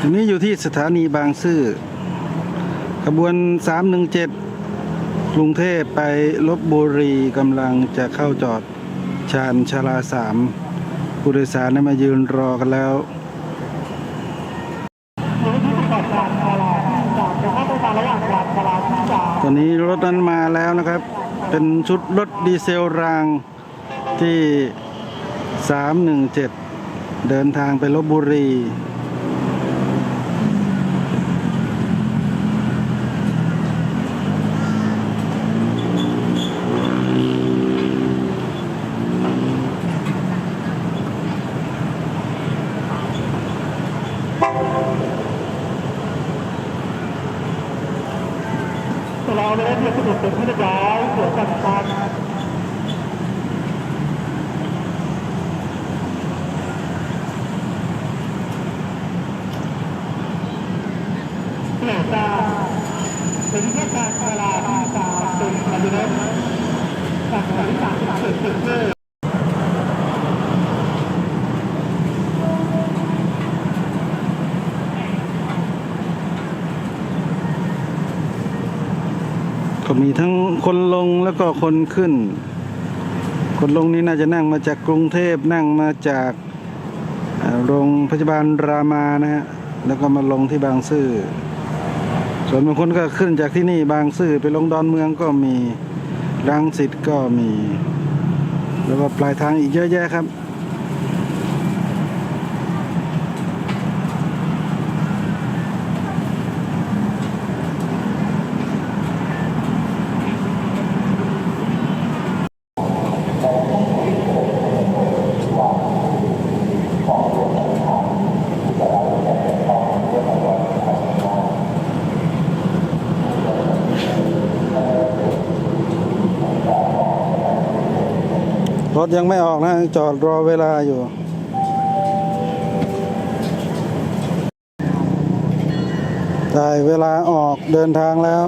อันนี้อยู่ที่สถานีบางซื่อขบวน 317 กรุงเทพไปลบบุรีกำลังจะเข้าจอดชานชาลาสามผู้โดยสารได้มายืนรอกันแล้วตอนนี้รถนั้นมาแล้วนะครับ เป็นชุดรถดีเซลรางที่ 317 เดินทางไปลบบุรี เราเลยได้สนุกเป็นที่เรียบร้อยสวนสัตว์การเปลี่ยนตาเป็นเทศกาลเวลาที่ตาเป็นมาดูนะจากสถานที่ต่างเกิดขึ้นเพื่อ ก็มีทั้งคนลงแล้วก็คนขึ้น คนลงนี้น่าจะนั่งมาจากกรุงเทพนั่งมาจากโรงพยาบาลรามานะฮะแล้วก็มาลงที่บางซื่อส่วนบางคนก็ขึ้นจากที่นี่บางซื่อไปลงดอนเมืองก็มีรังสิตก็มี แล้วก็ปลายทางอีกเยอะแยะครับ รถยังไม่ออกนะ จอดรอเวลาอยู่ ได้เวลาออกเดินทางแล้ว